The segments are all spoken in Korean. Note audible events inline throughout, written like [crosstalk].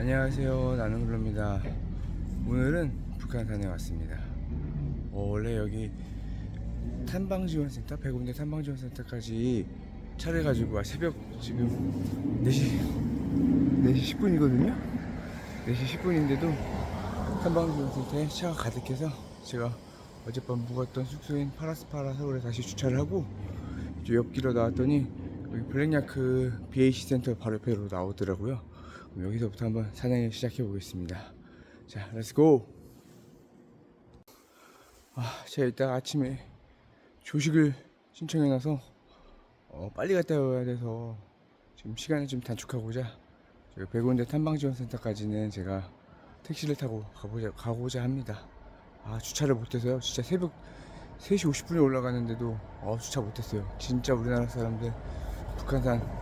안녕하세요. 나는 훌로입니다. 오늘은 북한산에 왔습니다. 어, 원래 여기 탐방지원센터 백운대 탐방지원센터까지 차를 가지고 와 새벽 지금 4시 4시 10분이거든요? 4시 10분인데도 탐방지원센터에 차가 가득해서 제가 어젯밤 묵었던 숙소인 파라스파라 서울에 다시 주차를 하고 옆길로 나왔더니 여기 블랙야크 BAC 센터 바로 옆으로 나오더라고요 여기서부터 한번 사냥을 시작해 보겠습니다. 자, 렛츠고! 아, 제가 이따 아침에 조식을 신청해놔서 어, 빨리 갔다 와야 돼서 지금 시간을 좀 단축하고자 저희 백운대 탐방지원센터까지는 제가 택시를 타고 가보자, 가고자 합니다. 아, 주차를 못해서요. 진짜 새벽 3시 50분에 올라가는데도 어, 주차 못했어요. 진짜 우리나라 사람들 북한산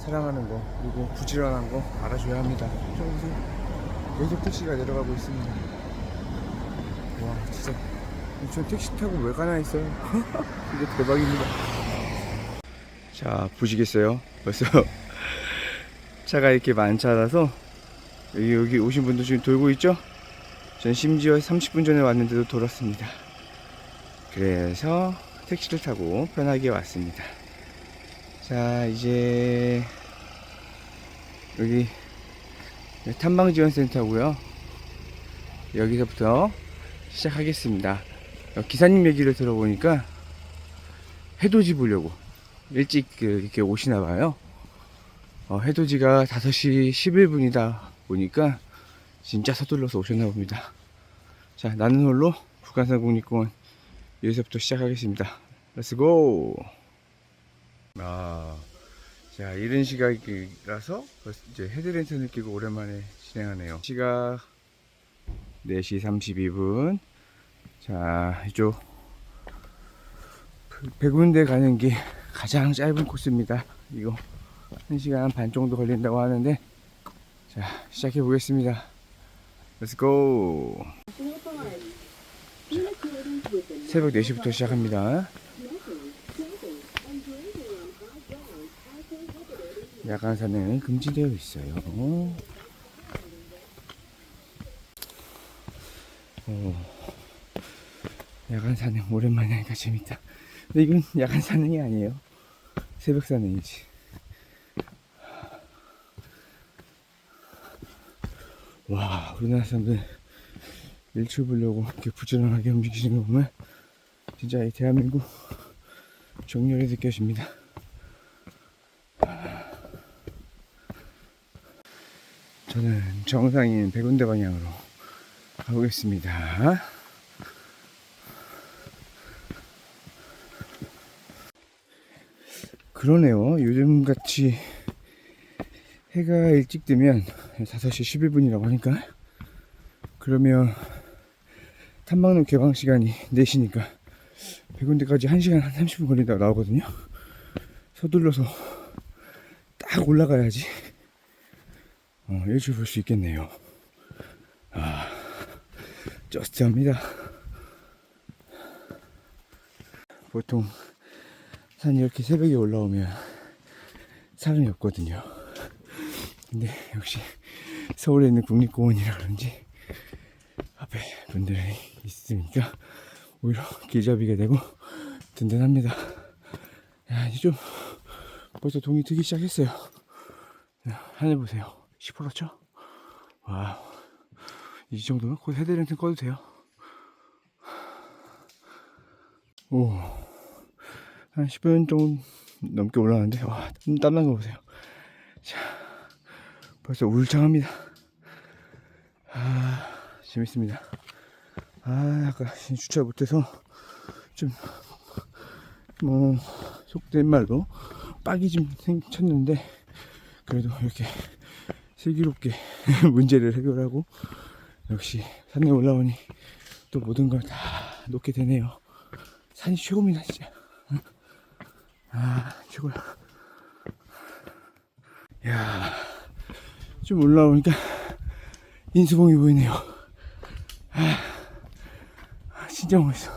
사랑하는 거 그리고 부지런한 거 알아줘야 합니다. 저기서 계속 택시가 내려가고 있습니다. 와 진짜 저 택시 타고 왜 가나 했어요. [laughs] 이게 대박입니다. 자 보시겠어요? 벌써 [laughs] 차가 이렇게 많지 않아서 여기 여기 오신 분들 지금 돌고 있죠? 전 심지어 30분 전에 왔는데도 돌았습니다. 그래서 택시를 타고 편하게 왔습니다. 자 이제 여기 탐방지원센터고요. 여기서부터 시작하겠습니다. 어, 기사님 얘기를 들어보니까 해돋이 보려고 일찍 그 이렇게 오시나 봐요. 어, 해돋이가 5시 11분이다 보니까 진짜 서둘러서 오셨나 봅니다. 자 나는 홀로 북한산 국립공원 여기서부터 시작하겠습니다. 렛츠고 아, 자 이른 시각이라서 이제 헤드랜턴을 끼고 오랜만에 진행하네요. 시각 4시 32분. 자 이쪽 백운대 가는 게 가장 짧은 코스입니다. 이거 1시간 반 정도 걸린다고 하는데 자 시작해 보겠습니다. Go. 새벽 4시부터 시작합니다. 야간 산행은 금지되어 있어요. 오, 야간 산행 오랜만에 하니까 재밌다. 근데 이건 야간 산행이 아니에요. 새벽 산행이지. 와, 우리나라 사람들 일출 보려고 이렇게 부지런하게 움직이시는 거 보면 진짜 이 대한민국 정열이 느껴집니다. 저는 정상인 백운대 방향으로 가보겠습니다. 그러네요. 요즘 같이 해가 일찍 뜨면 5시 11분이라고 하니까 그러면 탐방로 개방 시간이 4시니까 백운대까지 1시간 한 30분 걸린다고 나오거든요. 서둘러서 딱 올라가야지 어, 일출 볼 수 있겠네요. 아, 저스트합니다. 보통 산 이렇게 새벽에 올라오면 사람이 없거든요. 근데 역시 서울에 있는 국립공원이라 그런지 앞에 분들이 있으니까 오히려 길잡이가 되고 든든합니다. 야, 이제 좀 벌써 동이 트기 시작했어요. 야, 하늘 보세요. 시퍼렇죠? 와, 이 정도면 곧 헤드랜턴 꺼도 돼요. 오, 한 10분 정도 넘게 올라왔는데, 와, 땀난 거 보세요. 자, 벌써 울창합니다. 아, 재밌습니다. 아, 아까 주차 못해서 좀, 뭐, 속된 말로 빡이 좀 생겼는데, 그래도 이렇게 슬기롭게 [laughs] 문제를 해결하고 역시 산에 올라오니 또 모든 걸 다 놓게 되네요. 산이 최고입니다, 진짜. 아, 최고야. 야, 좀 올라오니까 인수봉이 보이네요. 아, 진짜 멋있어.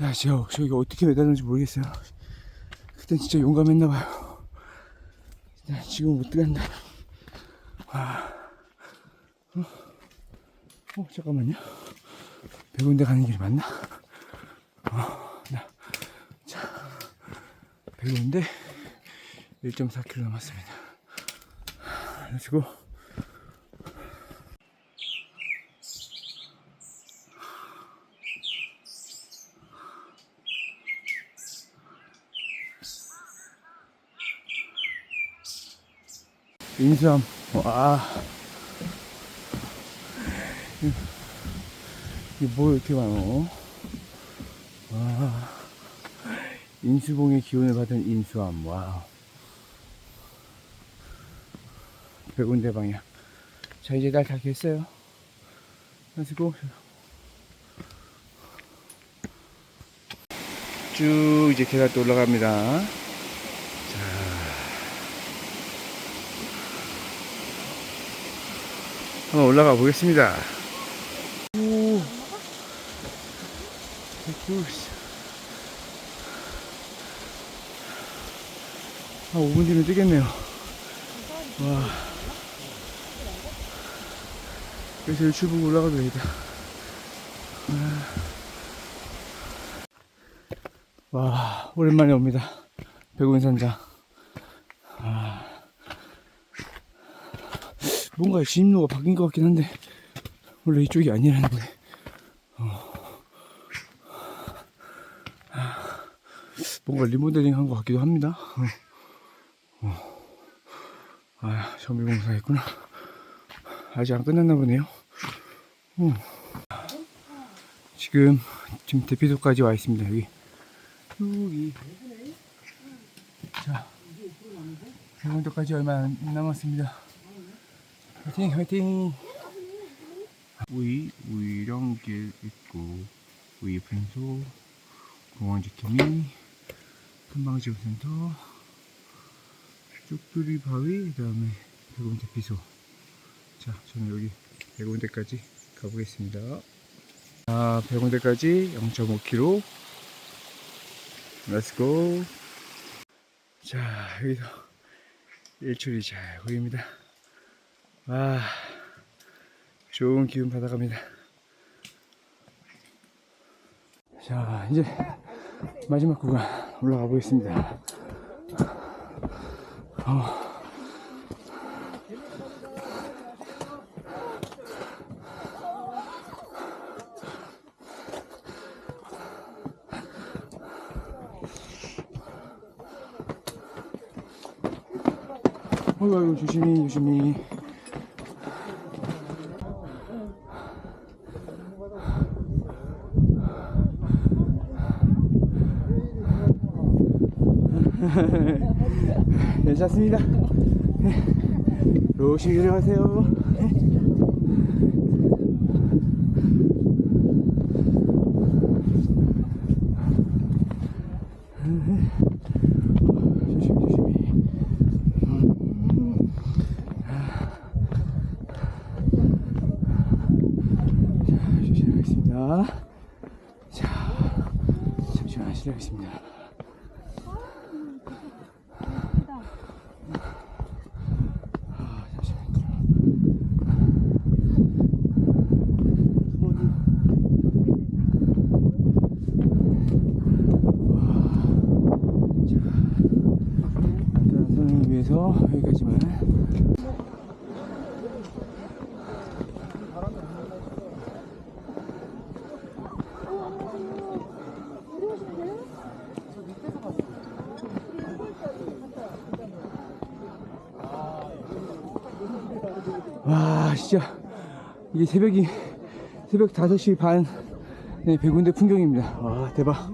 야, 제가 저기 어떻게 매달는지 모르겠어요. 그땐 진짜 용감했나봐요. 지금 못 들어간다. 와, 어, 잠깐만요. 백운대 가는 길이 맞나? 어, 나, 자, 백운대 1.4km 남았습니다. 렛츠고. 인수함, 와. 이게 뭐 이렇게 많어? 와. 인수봉의 기운을 받은 인수함, 와우. 백운대 방향. 자, 이제 날다 겠어요. 가지고, 쭉 이제 계단 또 올라갑니다. 한번 올라가 보겠습니다. 오. 쭉. 아, 5분 뒤면 뜨겠네요. 와. 그래서 유튜브 올라가도 되겠다. 아. 와, 오랜만에 옵니다. 백운산장. 뭔가 진입로가 바뀐 것 같긴 한데, 원래 이쪽이 아니라는 거네. 어. 아. 뭔가 리모델링 한 것 같기도 합니다. 어. 어. 아, 정비공사 했구나. 아직 안 끝났나 보네요. 어. 지금, 지금 대피소까지 와 있습니다. 여기. 여기. 자, 대공도까지 얼마 안 남았습니다. 화이팅, 화이팅! 우이, 우이령길 있고, 우이 분소, 공원 지킴이, 한방지구센터, 쪽두리 바위, 그 다음에 백운대 비소. 자, 저는 여기 백운대까지 가보겠습니다. 아, 백운대까지 0.5km. 렛츠고. 자, 여기서 일출이 잘 보입니다. 와, 좋은 기운 받아갑니다. 자, 이제 마지막 구간 올라가 보겠습니다. 어. 어이구, 조심히, 조심히. 괜찮습니다. 조심히 들어가세요. 조심히, 조심히. 자, 조심하겠습니다. 자, 잠시만 실례하겠습니다. 아, 잠시만요. 안전한 선을 위해서 여기까지만. 와, 진짜. 이게 새벽이 새벽 5시 반 네, 백운대 풍경입니다. 와, 대박.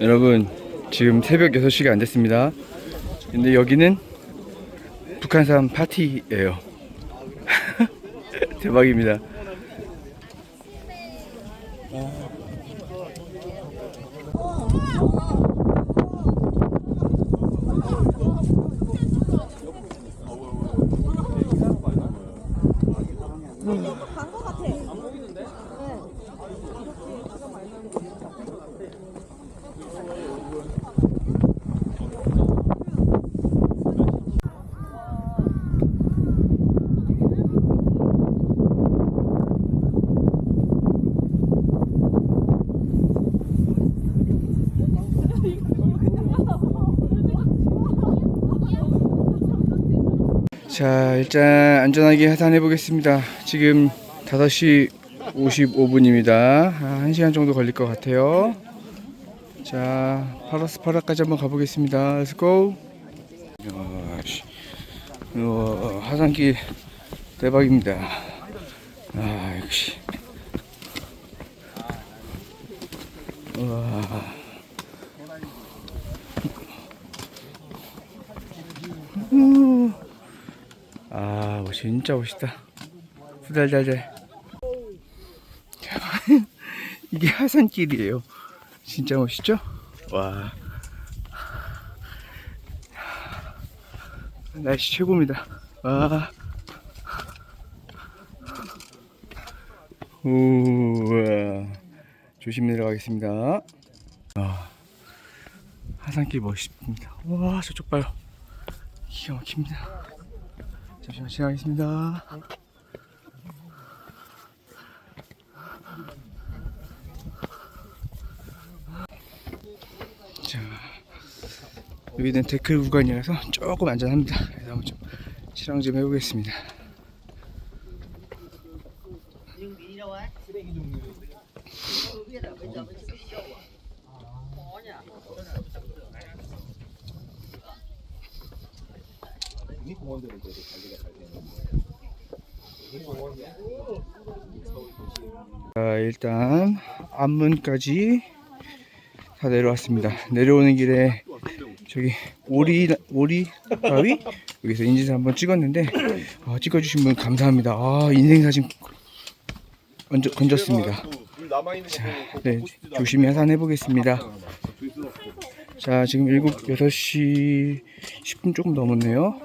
여러분 지금 새벽 6시가 안 됐습니다. 근데 여기는 북한산 파티예요. [laughs] 대박입니다 간 자, 일단 안전하게 하산해 보겠습니다. 지금 5시 55분입니다. 한 1시간 정도 걸릴 것 같아요. 자, 파라스파라까지 한번 가보겠습니다. Let's go. 씨. 우와, 하산길 대박입니다. 아, 역시. 우와. 우. 아, 뭐 진짜 멋있다. 후달달달. [laughs] 이게 하산길이에요. 진짜 멋있죠? 와. 날씨 최고입니다. 와. 우와. 조심히 내려가겠습니다. 아, 하산길 멋있습니다. 와, 저쪽 봐요. 기가 막힙니다. 잠시만 지나가겠습니다. 자, 여기는 데크 구간이라서 조금 안전합니다. 그래서 한번 좀 실황 좀 해보겠습니다. 자, 일단 앞문까지 다 내려왔습니다. 내려오는 길에 저기 오리 오리 바위 여기서 인증사 한번 찍었는데 아, 찍어주신 분 감사합니다. 아 인생 사진 건져, 건졌습니다. 자, 네 조심히 하산 해 보겠습니다. 자 지금 7, 6시 10분 조금 넘었네요.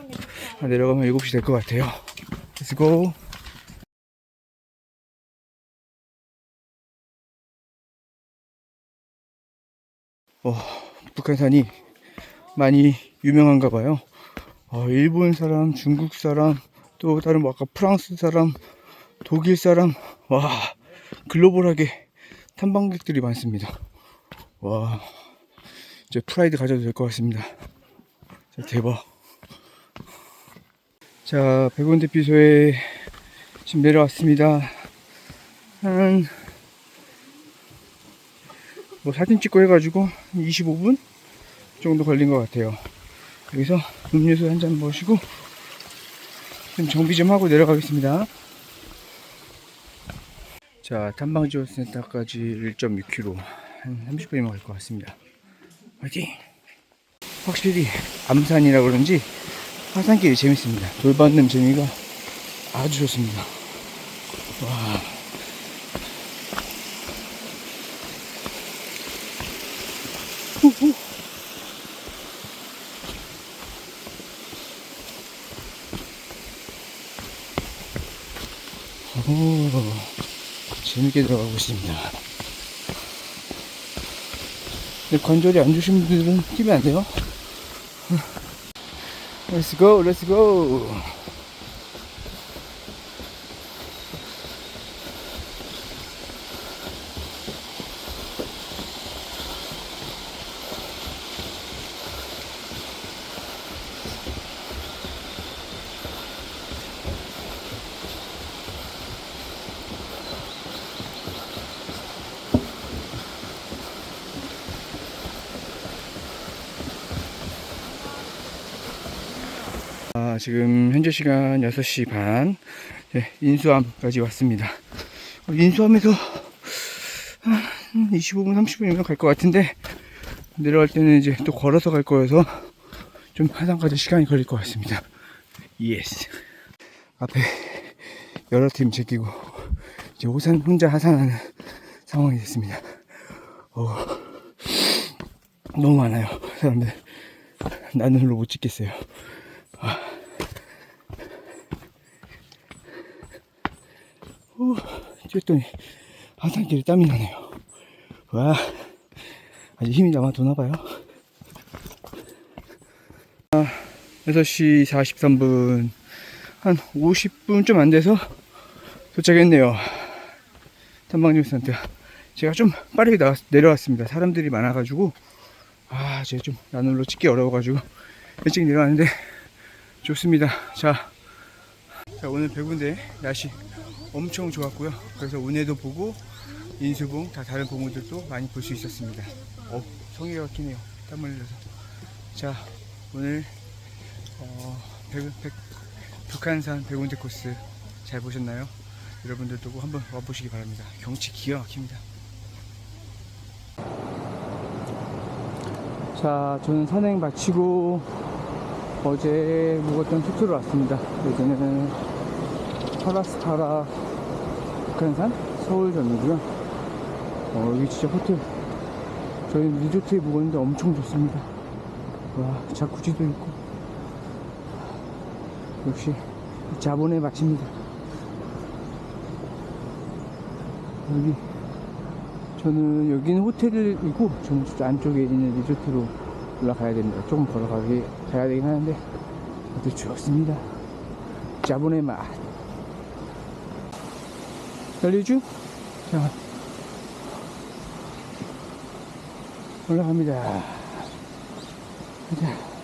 아, 내려가면 7시 될 것 같아요. Let's go. 어, 북한산이 많이 유명한가 봐요. 어, 일본 사람, 중국 사람, 또 다른 뭐 아까 프랑스 사람, 독일 사람, 와 글로벌하게 탐방객들이 많습니다. 와 이제 프라이드 가져도 될 것 같습니다. 자, 대박. 자 백원 대피소에 지금 내려왔습니다. 한 뭐 사진 찍고 해가지고 25분 정도 걸린 것 같아요. 여기서 음료수 한 잔 마시고 좀 정비 좀 하고 내려가겠습니다. 자, 탐방지원센터까지 1.6km 한 30분이면 갈 것 같습니다. 화이팅! 확실히 암산이라 그런지 하산길이 재밌습니다. 돌받는 재미가 아주 좋습니다. 와. 오, 재밌게 들어가고 있습니다. 관절이 안 좋으신 분들은 뛰면 안 돼요. Let's go, let's go. 아, 지금 현재 시간 6시 반 네, 인수함까지 왔습니다. 어, 인수함에서 한 25분 30분이면 갈 것 같은데 내려갈 때는 이제 또 걸어서 갈 거여서 좀 하산까지 시간이 걸릴 것 같습니다. 예스. 앞에 여러 팀 제끼고 이제 호산 혼자 하산하는 상황이 됐습니다. 어, 너무 많아요 사람들. 나는 홀로 못 찍겠어요. 후, 뛰었더니 하산길에 땀이 나네요. 와, 아직 힘이 남아 도나봐요. 아, 6시 43분, 한 50분 좀 안 돼서 도착했네요. 탐방뉴센터. 제가 좀 빠르게 나왔, 내려왔습니다. 사람들이 많아가지고, 아, 제가 좀 나눌로 찍기 어려워가지고, 일찍 내려왔는데, 좋습니다. 자, 자 오늘 백운대 날씨 엄청 좋았고요. 그래서 운해도 보고 인수봉 다 다른 봉우들도 많이 볼 수 있었습니다. 어 성의가 막히네요. 땀 흘려서. 자 오늘 어, 백, 백, 북한산 백운대 코스 잘 보셨나요? 여러분들도 꼭 한번 와보시기 바랍니다. 경치 기가 막힙니다. 자, 저는 산행 마치고 어제 묵었던 숙소로 왔습니다. 여기는 파라스타라 북한산 서울점이고요. 어, 여기 진짜 호텔. 저희는 리조트에 묵었는데 엄청 좋습니다. 와, 자쿠지도 있고. 역시 자본의 맛입니다. 여기 저는 여기는 호텔이고 저는 저쪽 안쪽에 있는 리조트로 올라가야 됩니다. 조금 걸어가기 가야 되긴 하는데 아주 좋습니다. 자본의 맛. 열리죠? 자 올라갑니다. 가자.